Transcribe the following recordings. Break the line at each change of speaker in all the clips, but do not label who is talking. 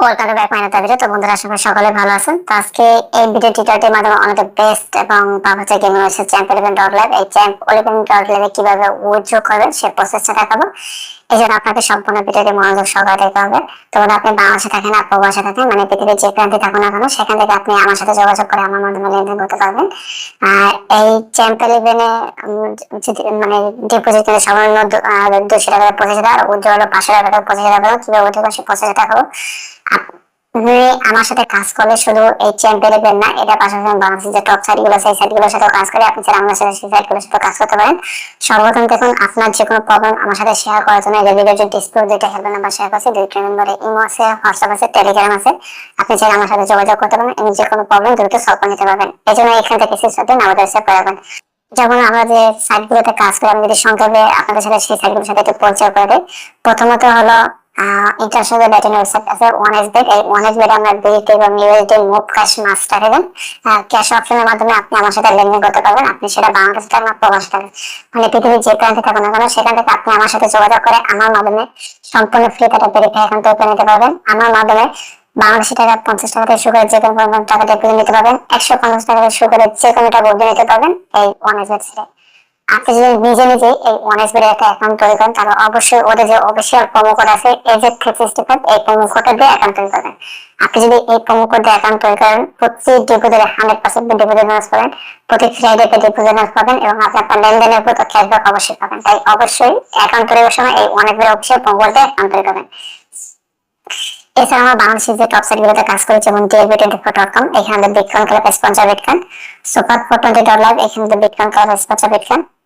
Welcome back মাইনা video তো বন্ধুরা আশা সকলে ভালো আছেন। তো আজকে এই ভিডিও টিউটোরিয়ালটির মাধ্যমে আমাদের বেস্ট এবং পাবলিক গেমিং হচ্ছে চ্যাম্প ইলেভেন ডট ল্যাব এই চ্যাম্প ইলেভেন ডট ল্যাবে কীভাবে উইথড্র করবেন সে প্রসেসটা দেখাবো। এই জন্য আপনাকে সম্পূর্ণ ভিডিওটি মনোযোগ সহকারে দেখতে হবে। তো বন্ধুরা, আপনি বাংলাদেশে থাকেন আর প্রবাসে থাকেন মানে পৃথিবীর যে প্রান্তে থাকুন না কেন সেখান থেকে আপনি আমার সাথে যোগাযোগ করে আমার মাধ্যমে লেনদেন করতে পারবেন। আর এই চ্যাম্প ইলেভেনে মানে ডিপোজিট সামান্য দুশো টাকা পঁচিশ টাকা আর হলো পাঁচশো টাকা পঁচিশ টাকা কীভাবে উইথড্র করছে পঁচিশ টাকা আমার সাথে কাজ করলে শুধু এই চ্যাম্পিয়ন লেভেল না এটা পাশাপাশি বাংলাদেশের যে টপ সাইট আছে, এই সাইটগুলোর কাজ করে। আপনি চাইলে আমার সাথে সেই সাইট সাথে কাজ করতে পারেন। সর্বপ্রথম দেখুন, আপনার যে কোনো প্রবলেম আমার সাথে শেয়ার করার জন্য যে ডিসপ্লে যেটা হেল্প নাম্বার শেয়ার করছে দুইটা নম্বরে ইমো আছে হোয়াটসঅ্যাপ আছে টেলিগ্রাম আছে। আপনি চাইলে আমার সাথে যোগাযোগ করতে পারেন। এবং যে কোনো প্রবলেম দ্রুত সলভ করে নিতে পারবেন। এই জন্য এখান থেকে সিস্টেম দিন আমাদের সাথে পারবেন যেমন আমরা যে সাইটগুলোতে কাজ করি, আমি যদি সংক্ষেপে আপনাদের সাথে সেই সাইটগুলোর সাথে একটু পরিচয় করে দিই, প্রথমত হলো ওয়েবসাইট আছে ওয়ান এস বেট এই ওয়ান এস বেট আমরা বিটি এবং মুভ ক্যাশ মাস্টার দেন। ক্যাশ অপশনের মাধ্যমে আপনি আমার সাথে লেনদেন করতে পারবেন, আপনি সেটা বাংলাদেশ টাকা প্রবাস টাকা। মানে পৃথিবীর যে প্রান্তে থাকুন না কেন, সেখান থেকে আপনি আমার সাথে যোগাযোগ করে আমার মাধ্যমে সম্পূর্ণ ফ্রি একটা ভেরিফাই অ্যাকাউন্ট ওপেন নিতে পারবেন। আমার মাধ্যমে বাংলাদেশি টাকা পঞ্চাশ টাকা থেকে যে কোনো টাকা ডিপোজিট নিতে পারবেন। একশো পঞ্চাশ টাকা করে যে কোনো টাকা নিতে পারবেন এই ওয়ান এস বেট আপনি যদি নিজে নিজে এই ওয়ান একটা অ্যাকাউন্ট তৈরি করেন, তাহলে অবশ্যই ওদের যে অফিসিয়াল প্রোমো কোড আছে এজেড থ্রি সিক্সটি ফাইভ এই প্রোমো দিয়ে অ্যাকাউন্ট তৈরি করবেন। আপনি যদি এই প্রোমো দিয়ে অ্যাকাউন্ট তৈরি করেন, প্রতি ডিপোজিটে হান্ড্রেড পার্সেন্ট ডিপোজিট বোনাস পাবেন, প্রতি ফ্রাইডেতে ডিপোজিট বোনাস পাবেন এবং আপনি আপনার লেনদেনের উপর ক্যাশব্যাক অবশ্যই পাবেন। তাই অবশ্যই অ্যাকাউন্ট তৈরির সময় এই ওয়ান এস অফিসিয়াল প্রোমো দিয়ে অ্যাকাউন্ট তৈরি করবেন। এছাড়া আমরা বাংলাদেশের যে টপ সাইটগুলোতে কাজ করি যেমন DLB twenty four dot com এখানে bitcoin club sponsor bitcoin super four twenty live এখানে বিটকয়েন ক্লাব স্পন্সর বিটকয়েন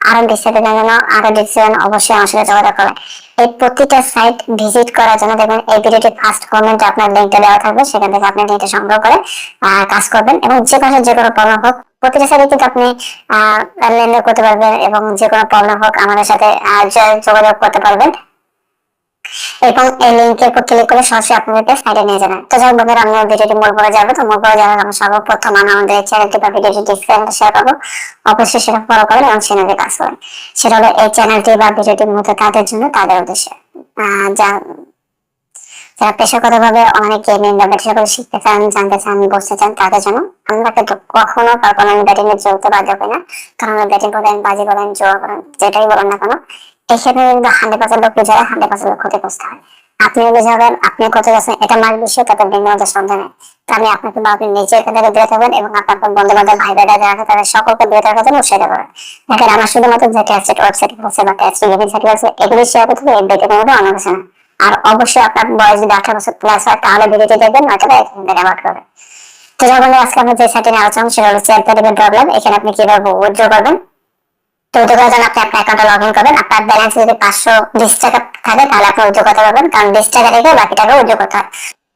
আরও বিস্তারিত জন্য আরও ডিসিশন অবশ্যই আমার সাথে যোগাযোগ করবেন এই প্রতিটা সাইট ভিজিট করার জন্য দেখবেন এই ভিডিওটি ফার্স্ট কমেন্টে আপনার লিঙ্কটা দেওয়া থাকবে, সেখান থেকে আপনি লিঙ্কটা সংগ্রহ করে কাজ করবেন এবং যে কোনো যে কোনো প্রবলেম হোক, প্রতিটা সাইটে কিন্তু আপনি লেনদেন করতে পারবেন এবং যে কোনো প্রবলেম হোক আমাদের সাথে যোগাযোগ করতে পারবেন। এবং এই লিঙ্কের উপর ক্লিক করে সরাসরি আপনাদেরকে সাইটে নিয়ে যাবেন। তো যাই বন্ধুরা আমরা ভিডিওটি মূল পরে যাব, তো মূল পরে যাওয়ার আমরা সর্বপ্রথম আমরা আমাদের চ্যানেলটি বা ভিডিওটি ডিসক্রিপশনে শেয়ার করব। অবশ্যই সেটা ফলো করবেন এবং চ্যানেলে কাজ করেন সেটা হলো এই চ্যানেলটি বা ভিডিওটি মূলত তাদের জন্য? তাদের উদ্দেশ্যে। যা, যারা পেশাগতভাবে অনেক গেমিং বা ব্যবসা করে শিখতে চান, জানতে চান বুঝতে চান, তাদের জন্য আমরা কিন্তু কখনো পারফরমেন্স ব্যাটিং এর যোগতে বাধ্য করি না। কারণ আমরা ব্যাটিং করেন বাজি করেন জোয়া করেন যেটাই বলেন না কেন এক্ষেত্রে কিন্তু হান্ড্রেড পার্সেন্ট লোক বুঝায় হান্ড্রেড পার্সেন্ট লোক ক্ষতিগ্রস্ত হয়। আপনি বুঝাবেন আপনি কত যাচ্ছেন, এটা মার বিষয় তাদের সন্দেহ নেই। তাহলে আপনাকে বা আপনি নিজে এখান থেকে দূরে থাকবেন এবং আপনার বন্ধু বান্ধব ভাই ভাইরা যারা তাদের সকলকে দূরে থাকার জন্য উৎসাহিত করবেন। দেখেন, আমার শুধুমাত্র যে টেস্টেড ওয়েবসাইট আছে বা টেস্ট গেমিং আছে এগুলি শেয়ার করতে হবে বেটের মধ্যে অন্য কিছু না। আর অবশ্যই আপনার বয়স যদি আঠারো বছর প্লাস হয়, তাহলে ভিডিওটি দেখবেন, নয়তো এখান থেকে অ্যাভয়েড করবেন। তো যখন আজকে আমরা যে সাইটে আলোচনা সেটা হলো চেয়ার প্রবলেম এখানে আপনি কীভাবে উইথড্র করবেন তো উইথড্র করার আপনি আপনার লগ ইন করবেন। আপনার ব্যালেন্স যদি পাঁচশো বিশ টাকা থাকে, তাহলে আপনি উদ্যোগ করতে পারবেন। কারণ বিশ টাকা থেকে বাকি টাকা উদ্যোগ করতে হয়।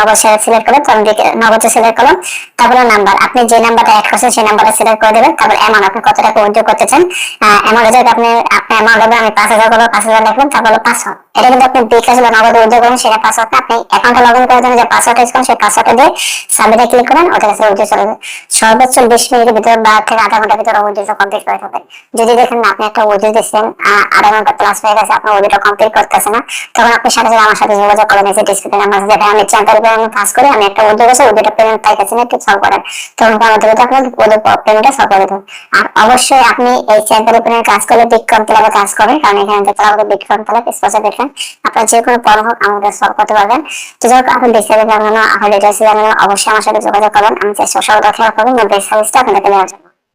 নগদ সিলেক্ট করবেন তখন নগদ সিলেক্ট করুন তারপরে নাম্বার আপনি যে নাম্বারটা অ্যাড করছেন, সেই নাম্বারটা সিলেক্ট করে দেবেন। তারপর অ্যামাউন্ট আপনি কত টাকা উদ্যোগ করতে চান অ্যামাউন্ট যদি আপনি আপনি অ্যামাউন্ট হবে আমি পাঁচ হাজার করব, পাঁচ হাজার লিখবেন, তারপর পাঁচশো এটা কিন্তু আপনি বিকাশ বা নগদ উদ্যোগ করেন সেটা পাসওয়ার্ড না। আপনি অ্যাকাউন্টে লগ ইন করার জন্য যে পাসওয়ার্ড ইউজ করেন সেই পাসওয়ার্ডটা দিয়ে সাবমিটে ক্লিক করেন ওটা কাছে উদ্যোগ চলে যাবে। সর্বোচ্চ বিশ মিনিটের ভিতরে বা থেকে আধা ঘণ্টার ভিতরে উদ্যোগটা কমপ্লিট করে থাকবেন যদি দেখেন আপনি একটা উদ্যোগ দিচ্ছেন আধা ঘণ্টা প্লাস হয়ে গেছে, আপনার উদ্যোগটা কমপ্লিট করতেছে না, তখন আপনি সাথে সাথে আমার সাথে যোগাযোগ করে নিয়েছে ডিসক্রিপশন আমার সাথে আমি চ্যানেল করে, আমি একটা পেমেন্ট পাইতেছি না একটু আমাদের আপনার পেমেন্টটা করে আর অবশ্যই আপনি এই কাজ করলে ক্লাবে কাজ কারণ এখানে বিটকয়েন ক্লাব আপনার যে কোনো প্রবলেম হোক আমাদের সলভ করতে পারবেন। তো যাই হোক, আপনি জানানো আপনার ডিটেলস জানানো অবশ্যই আমার সাথে যোগাযোগ করবেন। আমি চেষ্টা সব করব করবেন দেওয়ার জন্য।